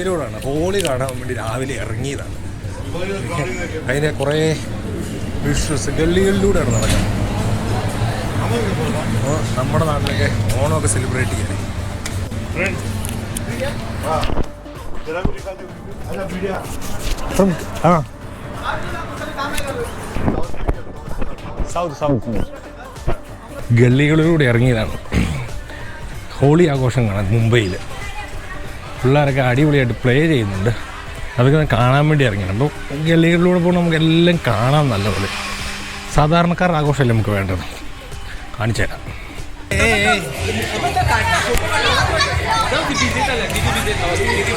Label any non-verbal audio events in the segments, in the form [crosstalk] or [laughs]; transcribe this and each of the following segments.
മുംബൈയിലൂടെയാണ് holy കാണാൻ വേണ്ടി രാവിലെ ഇറങ്ങിയതാണ്. അതിനെ കുറേ വിഷ്വൽസ് ഗള്ളികളിലൂടെയാണ് നടക്കുന്നത്. അപ്പോൾ നമ്മുടെ നാട്ടിലൊക്കെ ഓണമൊക്കെ സെലിബ്രേറ്റ് ചെയ്യാൻ. ആ ഗള്ളികളിലൂടെ ഇറങ്ങിയതാണ്. ഹോളി ആഘോഷം കാണാൻ മുംബൈയിൽ പിള്ളേരൊക്കെ അടിപൊളിയായിട്ട് പ്ലേ ചെയ്യുന്നുണ്ട്. അതൊക്കെ കാണാൻ വേണ്ടി ഇറങ്ങിയാണ് അപ്പോൾ ഗള്ളികളിലൂടെ പോകുമ്പോൾ നമുക്ക് എല്ലാം കാണാൻ നല്ലപോലെ. സാധാരണക്കാരുടെ ആഘോഷമല്ലേ നമുക്ക് വേണ്ടത്? കാണിച്ചു തരാം.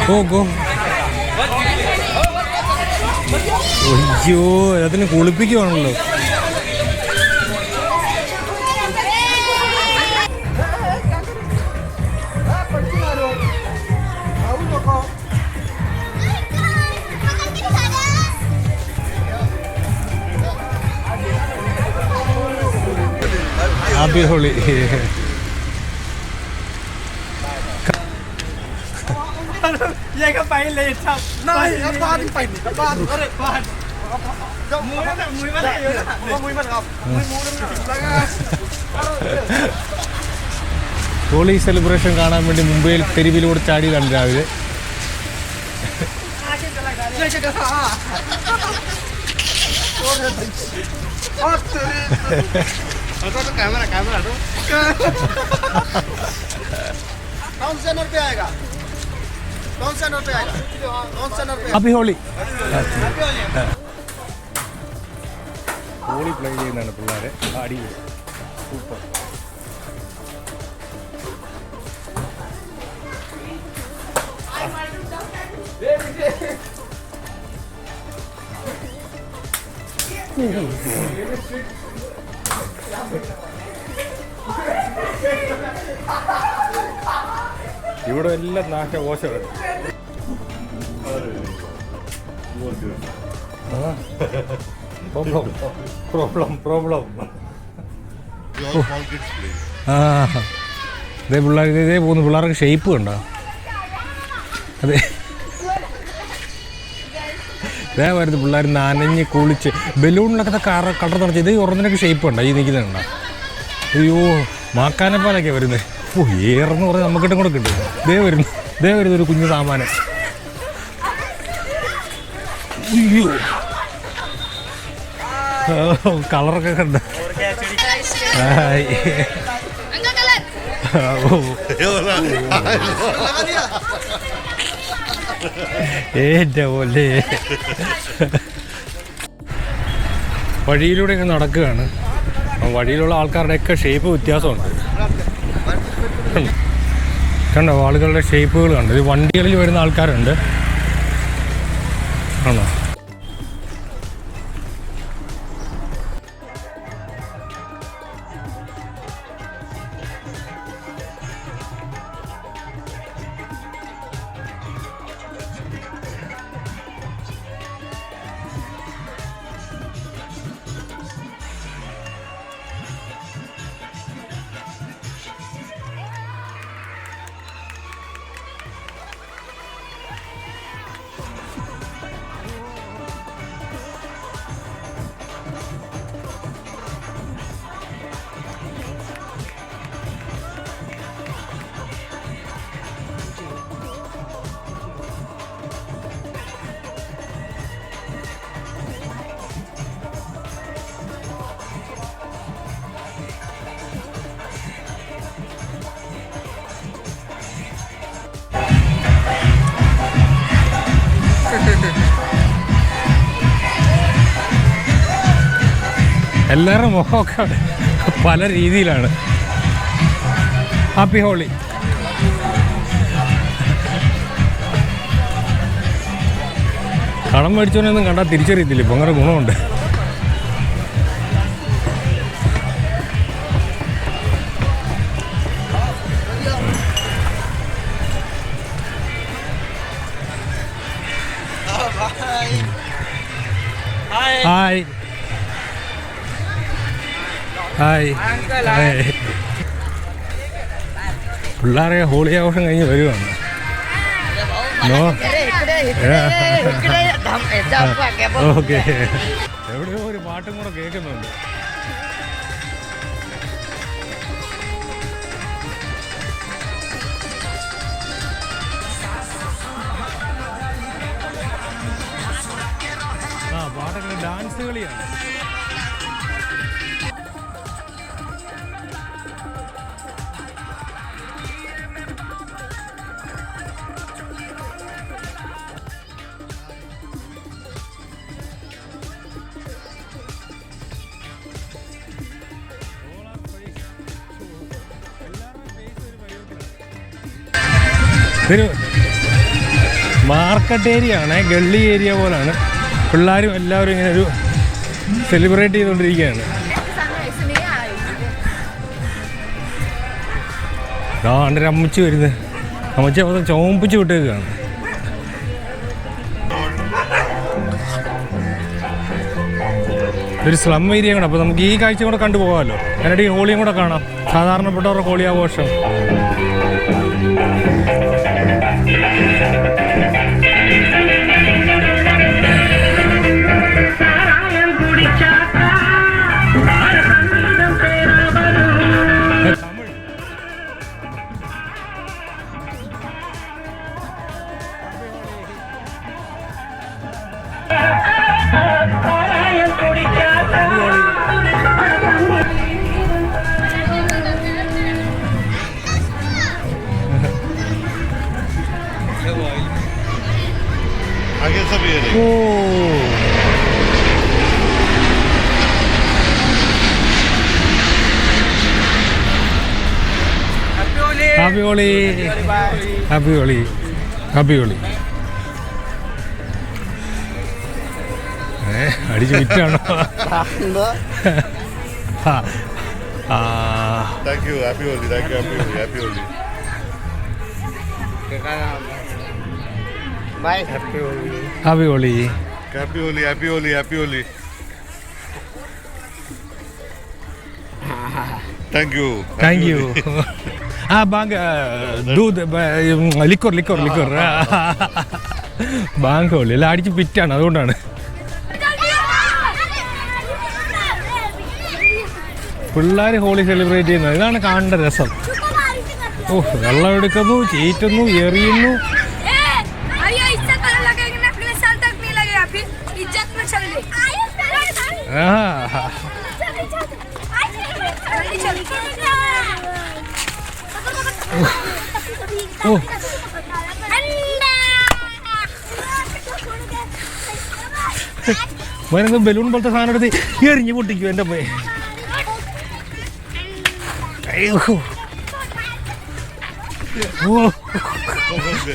ഓ അയ്യോ അതിന് കുളിപ്പിക്കുവാണല്ലോ. ഹാപ്പി ഹോളി സെലിബ്രേഷൻ കാണാൻ വേണ്ടി മുംബൈയിൽ തെരുവിലൂടെ ചാടിയതാണ് രാവിലെ. [laughs] [laughs] कौन सा नंबर पे आएगा कौन सा नंबर पे आएगा कौन सा नंबर पे ഹാപ്പി ഹോളി ഹോളി പ്ലേ ചെയ്യുന്നതാണ് പിള്ളേരെ അടിപൊളി സൂപ്പർ ഇവിടെ എല്ലാം നാശകോശമാണ് പ്രോബ്ലം പ്രോബ്ലം പ്രോബ്ലം ആ. ഇതേ പിള്ളേർ ഇതേ പോകുന്ന പിള്ളേർക്ക് ഷേപ്പ് കണ്ടോ? അതെ. ഇതേ വരുന്നത് പിള്ളേർ നനഞ്ഞ് കുളിച്ച്. ബലൂണിലൊക്കെ കറ കളർ നിറച്ച് ഇത് ഉറന്നിനൊക്കെ ഷേപ്പ് ഉണ്ടോ? ഈ നിൽക്കുന്നുണ്ടോ? അയ്യോ മാക്കാനപ്പാലൊക്കെ വരുന്നത്. ഓ ഏറെന്ന് പറഞ്ഞാൽ നമുക്കിട്ടും കൂടെ കിട്ടും. ദേ വരുന്നു. ദേ വരുന്ന ഒരു കുഞ്ഞു സാമാനം കളറൊക്കെ കണ്ട. എന്റെ പോലെ വഴിയിലൂടെ ഇങ്ങനെ നടക്കുകയാണ്. വഴിയിലുള്ള ആൾക്കാരുടെയൊക്കെ ഷേപ്പ് വ്യത്യാസമുണ്ട്. കണ്ടോ ആളുകളുടെ ഷേപ്പുകൾ കണ്ടോ. ഇത് വണ്ടികളിൽ വരുന്ന ആൾക്കാരുണ്ട്. ആണോ? എല്ലാവരുടെ മുഖമൊക്കെ പല രീതിയിലാണ്. ഹാപ്പി ഹോളി കടം മേടിച്ചവനൊന്നും കണ്ടാൽ തിരിച്ചറിയത്തില്ല. ഇപ്പം അങ്ങനെ ഗുണമുണ്ട്. Hi hi hi. ഹായ്. പിള്ളേരെ ഹോളി ആഘോഷം കഴിഞ്ഞ് വരുവാണ്. ഓക്കെ. എവിടെയോ ഒരു പാട്ടും കൂടെ കേൾക്കുന്നുണ്ട്. ആ പാട്ടൊക്കെ ഡാൻസ് കളിയാണ്. ഇതൊരു മാർക്കറ്റ് ഏരിയ ആണ് ഗള്ളി ഏരിയ പോലാണ്. പിള്ളേരും എല്ലാവരും ഇങ്ങനെ ഒരു സെലിബ്രേറ്റ് ചെയ്തുകൊണ്ടിരിക്കുകയാണ്. ഒരു അമ്മച്ചി വരുന്നത്. അമ്മച്ചി അവിടെ ചോമ്പിച്ച് വിട്ടേക്കാണ്. ഒരു സ്ലം ഏരിയ കൂടെ അപ്പോൾ നമുക്ക് ഈ കാഴ്ച കൂടെ കണ്ടുപോകാമല്ലോ എന്നിട്ട് ഈ ഹോളിയും കൂടെ കാണാം. സാധാരണപ്പെട്ടവരുടെ ഹോളി ആഘോഷം. ഹാപ്പി ഹോളി ഹാപ്പി ഹോളി ഏ അടിച്ച് വിറ്റാണോ? Thank you happy Holi thank happy Holi happy Holi happy Holi happy Holi happy Holi happy Holi thank you thank you ആ ബാങ്ക് ദൂത് ലിക്കോർ ലിക്കോർ ലിക്കോർ ബാങ്ക് ഹോളി എല്ലാം അടിച്ച് പിറ്റാണ് അതുകൊണ്ടാണ്. പിള്ളേർ ഹോളി സെലിബ്രേറ്റ് ചെയ്യുന്നത്. ഇതാണ് കാണേണ്ട രസം. ഓ വെള്ളം എടുക്കുന്നു ചീറ്റുന്നു എറിയുന്നു. अयो ഓ. ബലൂൺ പോലത്തെ സാധനം എടുത്ത് എറിഞ്ഞ് പൊട്ടിക്കും എന്റെ പോയി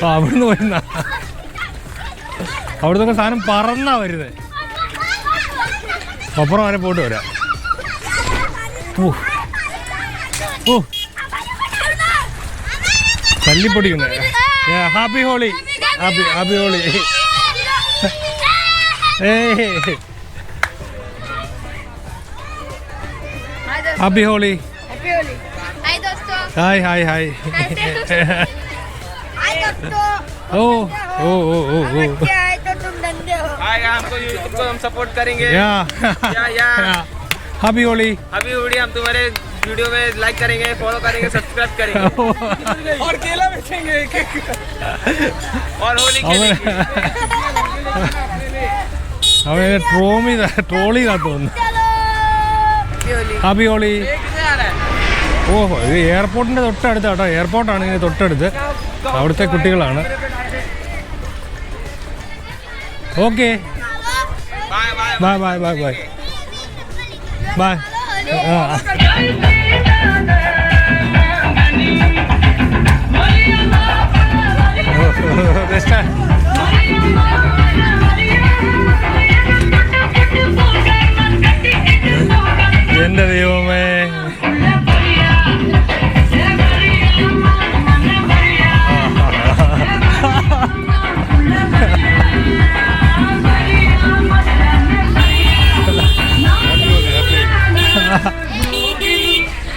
അവിടുന്ന് വരുന്ന അവിടുന്ന് സാധനം പറന്നാ വരുന്നത് അപ്പുറം വരെ പോയിട്ട് വരാം. ഓ. ഓ. தள்ளி பிடிக்குங்க happy Holi happy happy Holi happy Holi hi hi hi ओ ओ ओ ओ ओ हम सपोर्ट करेंगे या या हबी होली हबी होली हम तुम्हारे वीडियो में लाइक करेंगे फॉलो करेंगे सब्सक्राइब करेंगे [laughs] और केला बेचेंगे एक एक और होली അവൻ खेलेंगे അവനെ ട്രോൾ ചെയ്ത ട്രോൾ ചെയ്താ തോന്നുന്നു ഹാപ്പി ഹോളി किधर आ रहा है ഓഹോ ഇത് എയർപോർട്ടിന്റെ തൊട്ടടുത്ത് കേട്ടോ എയർപോർട്ടാണ് ഇതിന് തൊട്ടടുത്ത് അവിടുത്തെ കുട്ടികളാണ് okay bye bye bye bye bye bye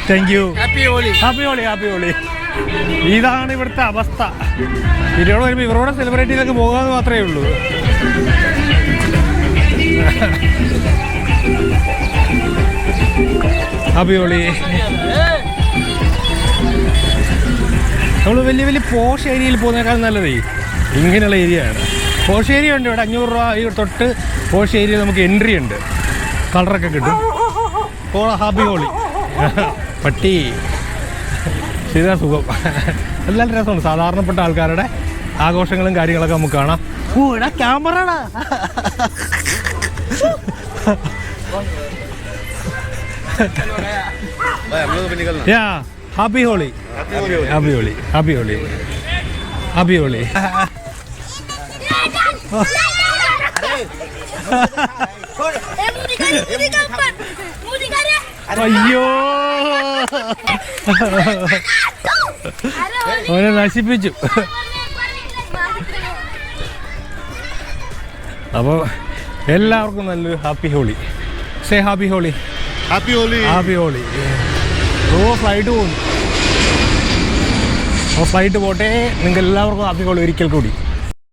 thank you happy Holi happy Holi happy Holi ഇതാണ് ഇവിടുത്തെ അവസ്ഥ. ഇവരോട് വരുമ്പോൾ ഇവരോടെ സെലിബ്രേറ്റ് ചെയ്തൊക്കെ പോകാമെന്ന് മാത്രമേ ഉള്ളൂ. ഹാപ്പി ഹോളി നമ്മൾ വലിയ വലിയ പോഷ് ഏരിയയിൽ പോകുന്നേക്കാൾ നല്ലതേ ഇങ്ങനെയുള്ള ഏരിയ ആണ്. പോഷ് ഏരിയ ഉണ്ട് ഇവിടെ. അഞ്ഞൂറ് രൂപ ഈ തൊട്ട് പോഷ് ഏരിയ നമുക്ക് എൻട്രി ഉണ്ട്. കളറൊക്കെ കിട്ടും. ഹാപ്പി ഹോളി പട്ടി. ശരിയാ സുഖം. എല്ലാവരും രസമാണ് സാധാരണപ്പെട്ട ആൾക്കാരുടെ ആഘോഷങ്ങളും കാര്യങ്ങളൊക്കെ നമുക്ക് കാണാം. ഓ എടാ ക്യാമറടാ yeah happy Holi. Happy Holi. Happy Holi. Happy Holi. അയ്യോ. ഓനെ നശിപ്പിച്ചു. അപ്പോ എല്ലാവർക്കും നല്ലൊരു happy Holi. Say happy Holi. Happy Holi. Happy Holi. ഓ ഫ്ലൈറ്റ് പോകുന്നു ഓ ഫ്ലൈറ്റ് പോട്ടെ. നിങ്ങൾക്ക് എല്ലാവർക്കും ഹാപ്പി ഹോളി ഒരിക്കൽ കൂടി.